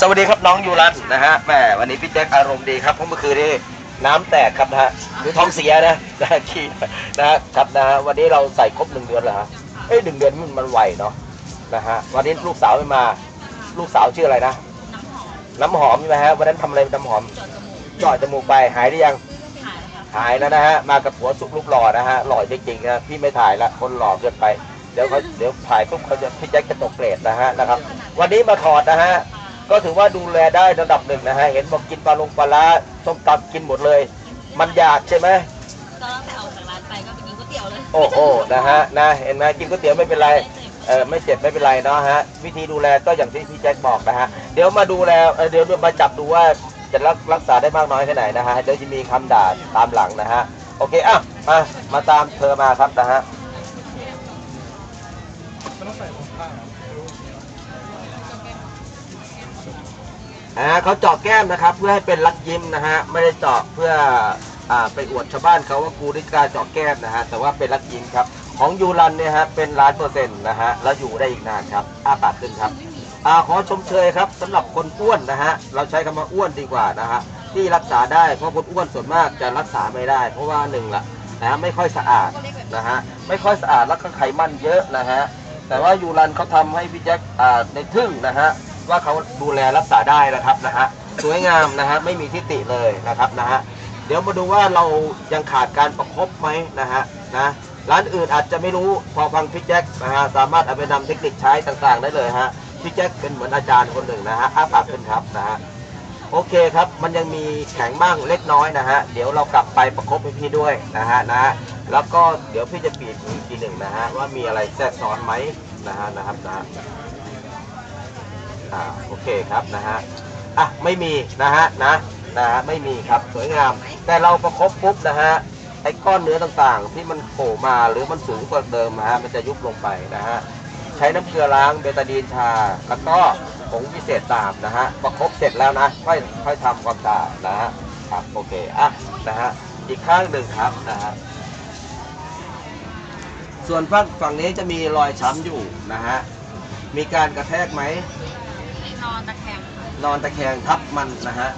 สวัสดีครับน้องยูรันนะฮะแหมวันนี้พี่แจ็คอารมณ์ดีครับเพราะเมื่อคืนนี้น้ำแตกครับนะฮะคือท้องเสียนะนะขี้นะครับนะฮะวันนี้เราใส่ครบหนึ่งเดือนแล้วฮะเอ้ยหนึ่งเดือนมันมันไวเนาะนะฮะวันนี้ลูกสาวไม่มา ลูกสาวชื่ออะไรนะ น้ำหอมน้ำหอมใช่ไหมฮะวันนั้นทำอะไรน้ำหอมจ่อดจมูกไปหายได้ยังหายแล้วนะฮะมากับผัวสุกรูปหล่อนะฮะหล่อจริงๆนะพี่ไม่ถ่ายละคนหล่อเกินไปเดี๋ยวเขาเดี๋ยวถ่ายปุ๊บเขาจะพี่แจ็คจะตกเกรดนะฮะนะครับ วันนี้มาถอดนะฮะ ก็ถือว่าดูแลได้ระดับหนึ่งนะฮะ เห็นบอกกินปลาลงปลาร้าส้มตำกินหมดเลย มันอยากใช่ไหมก็ตั้งแต่ออกจากร้านไปก็ไปกินก๋วยเตี๋ยวเลย โอ้โหนะฮะนะเห็นไหมกินก๋วยเตี๋ยวไม่เป็นไรไม่เจ็บเออไม่เจ็บไม่เป็นไรเนาะฮะ วิธีดูแลก็อย่างที่พี่แจ็คบอกนะฮะ เดี๋ยวมาดูแลเออเดี๋ยวมาจับดูว่าจะรักรักษาได้มากน้อยแค่ไหนนะฮะเดี๋ยวจะมีคำด่าตามหลังนะฮะ โอเคอะมามาตามเธอมาครับนะฮะ อ่าเขาเจาะแก้มนะครับ เพื่อให้เป็นรักยิ้มนะฮะไม่ได้เจาะเพื่ออ่าไปอวดชาวบ้านเขาว่ากูได้กล้าเจาะแก้มนะฮะแต่ว่าเป็นรักยิ้มครับ ของยูรันเนี่ยฮะเป็นล้านเปอร์เซ็นต์นะฮะแล้วอยู่ได้อีกนานครับอ้าปากขึ้นครับอ่าขอชมเชยครับสำหรับคนอ้วนนะฮะเราใช้คำว่าอ้วนดีกว่านะฮะที่รักษาได้เพราะคนอ้วนส่วนมากจะรักษาไม่ได้ เพราะว่าหนึ่งละนะไม่ค่อยสะอาดนะฮะไม่ค่อยสะอาดแล้วก็ไขมันเยอะนะฮะแต่ว่ายูรันเขาทำให้พี่แจ็คอ่าในทึ่งนะฮะ ว่าเขาดูแลรักษาได้นะครับนะฮะสวยงามนะฮะไม่มีทิฏฐิเลยนะครับนะฮะเดี๋ยวมาดูว่าเรายังขาดการประคบไหมนะฮะนะร้านอื่นอาจจะไม่รู้พอฟังพี่แจ็คนะฮะสามารถเอาไปนำเทคนิคใช้ต่างๆ ได้เลยฮะพี่แจ็คเป็นเหมือนอาจารย์คนหนึ่งนะฮะอ้าปากขึ้นครับนะฮะโอเคครับ มันยังมีแข็งบ้างเล็กน้อยนะฮะ เดี๋ยวเรากลับไปประคบให้พี่ด้วยนะฮะนะฮะแล้วก็เดี๋ยวพี่จะปีดอีกทีหนึ่งนะฮะว่ามีอะไรแทรกซ้อนไหมนะฮะนะครับนะฮะ อ่าโอเคครับนะฮะอะไม่มีนะฮะนะนะฮะไม่มีครับสวยงาม แต่เราประคบปุ๊บนะฮะไอ้ก้อนเนื้อต่างๆ ที่มันโผล่มาหรือมันสูงกว่าเดิมนะฮะมันจะยุบลงไปนะฮะใช้น้ำเกลือล้างเบตาดีนชา แล้วก็ผงพิเศษตามนะฮะประคบเสร็จแล้วนะค่อยค่อยทำความสะอาดนะฮะครับโอเคอะนะฮะอีกข้างหนึ่งครับนะฮะส่วนฝั่งฝั่งนี้จะมีรอยช้ำอยู่นะฮะมีการกระแทกไหม นอนตะแคงค่ะนอนตะแคงทับมันนะฮะ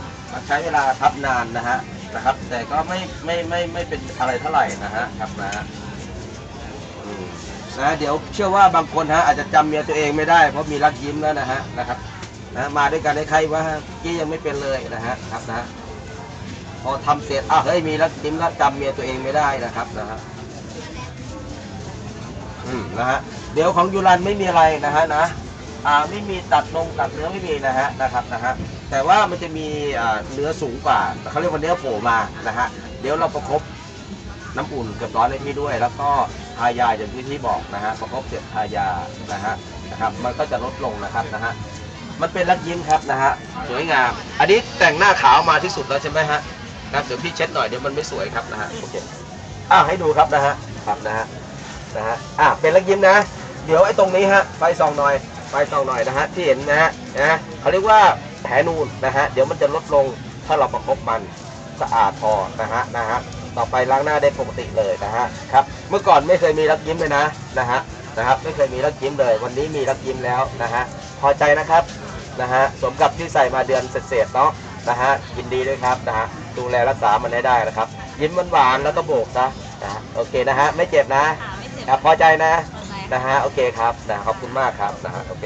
ใช้เวลาทับนานนะฮะนะครับ แต่ก็ไม่ไม่ไม่ไม่เป็นอะไรเท่าไหร่นะฮะครับนะฮะอืมนะเดี๋ยวเชื่อว่าบางคนฮะอาจจะจำเมียตัวเองไม่ได้เพราะมีรักยิ้มแล้วนะฮะนะครับนะมาด้วยกันได้ใครว่ากี้ยังไม่เป็นเลยนะฮะครับนะพอทำเสร็จอ้าวเฮ้ยมีรักยิ้มแล้วจำเมียตัวเองไม่ได้นะครับนะฮะอืมนะฮะเดี๋ยวของยูรันไม่มีอะไรนะฮะนะ อ่าไม่มีตัดนงตัดเนื้อไม่มีนะฮะนะครับนะฮะแต่ว่ามันจะมีอ่าเนื้อสูงกว่าเขาเรียกว่าเนื้อโผล่มานะฮะเดี๋ยวเราประคบน้ำอุ่นเกือบร้อนให้พี่ด้วย แล้วก็ทายาอย่างที่พี่บอกนะฮะประคบเสร็จทายานะฮะนะครับมันก็จะลดลงนะครับนะฮะมันเป็นรักยิ้มครับนะฮะสวยงาม อันนี้แต่งหน้าขาวมาที่สุดแล้วใช่ไหมฮะครับเดี๋ยวพี่เช็ดหน่อยเดี๋ยวมันไม่สวยครับนะฮะโอเคอ่าให้ดูครับนะฮะครับนะฮะนะฮะอ่าเป็นรักยิ้มนะ เดี๋ยวไอ้ตรงนี้ฮะไฟส่องหน่อย ไฟส่องหน่อยนะฮะที่เห็นนะฮะนะเขาเรียกว่าแผลนูนนะฮะเดี๋ยวมันจะลดลงถ้าเราประคบมันสะอาดพอนะฮะนะฮะต่อไปล้างหน้าได้ปกติเลยนะฮะครับเมื่อก่อนไม่เคยมีรักยิ้มเลยนะนะฮะนะครับไม่เคยมีรักยิ้มเลย วันนี้มีรักยิ้มแล้วนะฮะพอใจนะครับนะฮะสมกับที่ใส่มาเดือนเศษๆเนาะนะฮะยินดีด้วยครับนะฮะดูแลรักษามันให้ได้นะครับ ยิ้มหวานๆแล้วก็โบกซะนะฮะโอเคนะฮะไม่เจ็บนะขาไม่เจ็บอะพอใจนะตรงไหน นะฮะโอเคครับนะขอบคุณมากครับนะฮะโอเค